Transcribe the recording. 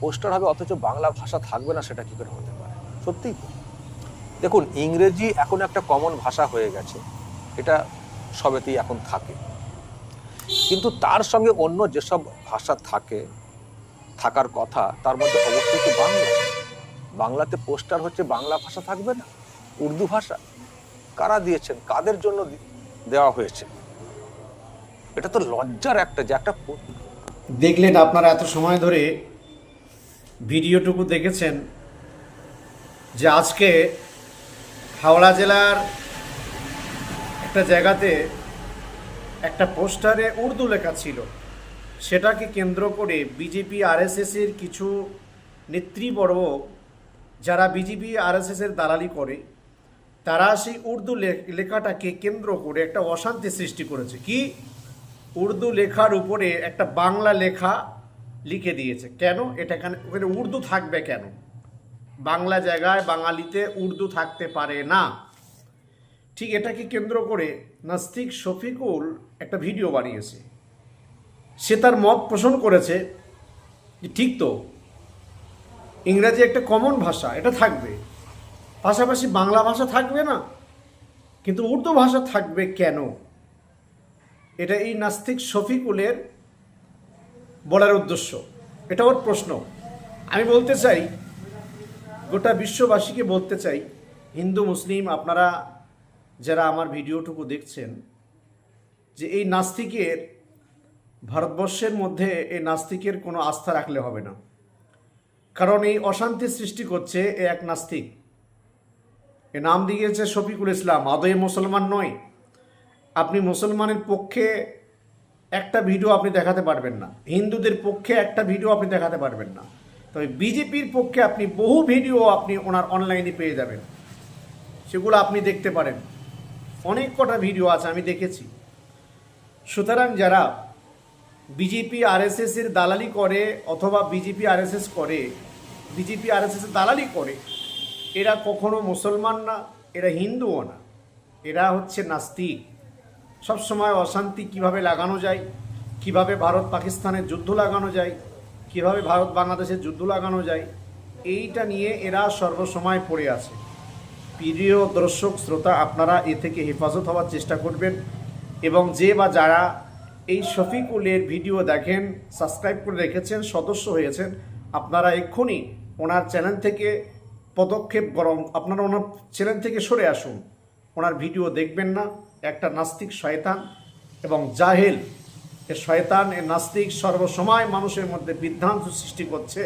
Poster হবে, অথচ বাংলা ভাষা থাকবে না, সেটা কি করে হতে পারে? সত্যিই দেখুন, ইংরেজি এখন একটা কমন ভাষা হয়ে গেছে, এটা সবেতেই এখন থাকে। কিন্তু তার সঙ্গে অন্য যেসব ভাষা থাকে, থাকার কথা, তার মধ্যে অবশ্যই তো বাংলা। বাংলাতে পোস্টার হচ্ছে, বাংলা ভাষা থাকবে না, উর্দু ভাষা। কারা দিয়েছেন? কাদের জন্য দেওয়া হয়েছে? এটা তো লজ্জার একটা যে একটা দেখলেন আপনারা এত সময় ধরে ভিডিওটুকু দেখেছেন যে আজকে হাওড়া জেলার একটা জায়গাতে একটা পোস্টারে উর্দু লেখা ছিল। সেটাকে কেন্দ্র করে বিজেপি, আরএসএসের কিছু নেতৃবর্গ যারা বিজেপি, আরএসএসের দালালি করে, তারা সেই উর্দু লেখাটাকে কেন্দ্র করে একটা অশান্তি সৃষ্টি করেছে। কি? উর্দু লেখার উপরে একটা বাংলা লেখা লিখে দিয়েছে। কেন? এটা এখানে ওখানে উর্দু থাকবে কেন? বাংলা জায়গায় বাঙালিতে উর্দু থাকতে পারে না। ঠিক এটাকে কেন্দ্র করে নাস্তিক শফিকুল একটা ভিডিও বানিয়েছে। সে তার মত পোষণ করেছে যে ঠিক তো, ইংরাজি একটা কমন ভাষা, এটা থাকবে। পাশাপাশি বাংলা ভাষা থাকবে না, কিন্তু উর্দু ভাষা থাকবে কেন? এটা এই নাস্তিক শফিকুলের বলার উদ্দেশ্য। এটা ওর প্রশ্ন। আমি বলতে চাই, গোটা বিশ্ববাসীকে বলতে চাই, হিন্দু, মুসলিম, আপনারা যারা আমার ভিডিওটুকু দেখছেন, যে এই নাস্তিকের, ভারতবর্ষের মধ্যে এই নাস্তিকের কোনো আস্থা রাখলে হবে না। কারণ এই অশান্তি সৃষ্টি করছে এ এক নাস্তিক। এ নাম দিয়েছে শফিকুল ইসলাম আদয়ে মুসলমান নয়। আপনি মুসলমানের পক্ষে একটা ভিডিও আপনি দেখাতে পারবেন না। হিন্দুদের পক্ষে একটা ভিডিও আপনি দেখাতে পারবেন না। তবে বিজেপির পক্ষে আপনি বহু ভিডিও আপনি ওনার অনলাইনে পেয়ে যাবেন। সেগুলো আপনি দেখতে পারেন। অনেক কটা ভিডিও আছে, আমি দেখেছি। সুতরাং যারা বিজেপি এর দালালি করে অথবা বিজেপি আরএসএস করে, বিজেপি আরএসএস দালালি করে, এরা কখনো মুসলমান না, এরা হিন্দুও না। এরা হচ্ছে নাস্তিক। সবসময় অশান্তি কীভাবে লাগানো যায়? কীভাবে ভারত পাকিস্তানের যুদ্ধ লাগানো যায়? কীভাবে ভারত বাংলাদেশের যুদ্ধ লাগানো যায়? এইটা নিয়ে এরা সর্বসময় পড়ে আছে। প্রিয় দর্শক, শ্রোতা, আপনারা এ থেকে হেফাজত হওয়ার চেষ্টা করবেন এবং যে বা যারা এই শফিকুলের ভিডিও দেখেন, সাবস্ক্রাইব করে রেখেছেন, সদস্য হয়েছেন, আপনারা এক্ষুনি ওনার চ্যানেল থেকে পদক্ষেপ গরম, আপনারা ওনার চ্যানেল থেকে সরে আসুন। ওনার ভিডিও দেখবেন না। একটা নাস্তিক শয়তান এবং জাহেল। এ শয়তান, এ নাস্তিক সর্বসময় মানুষের মধ্যে বিভ্রান্ত সৃষ্টি করছে।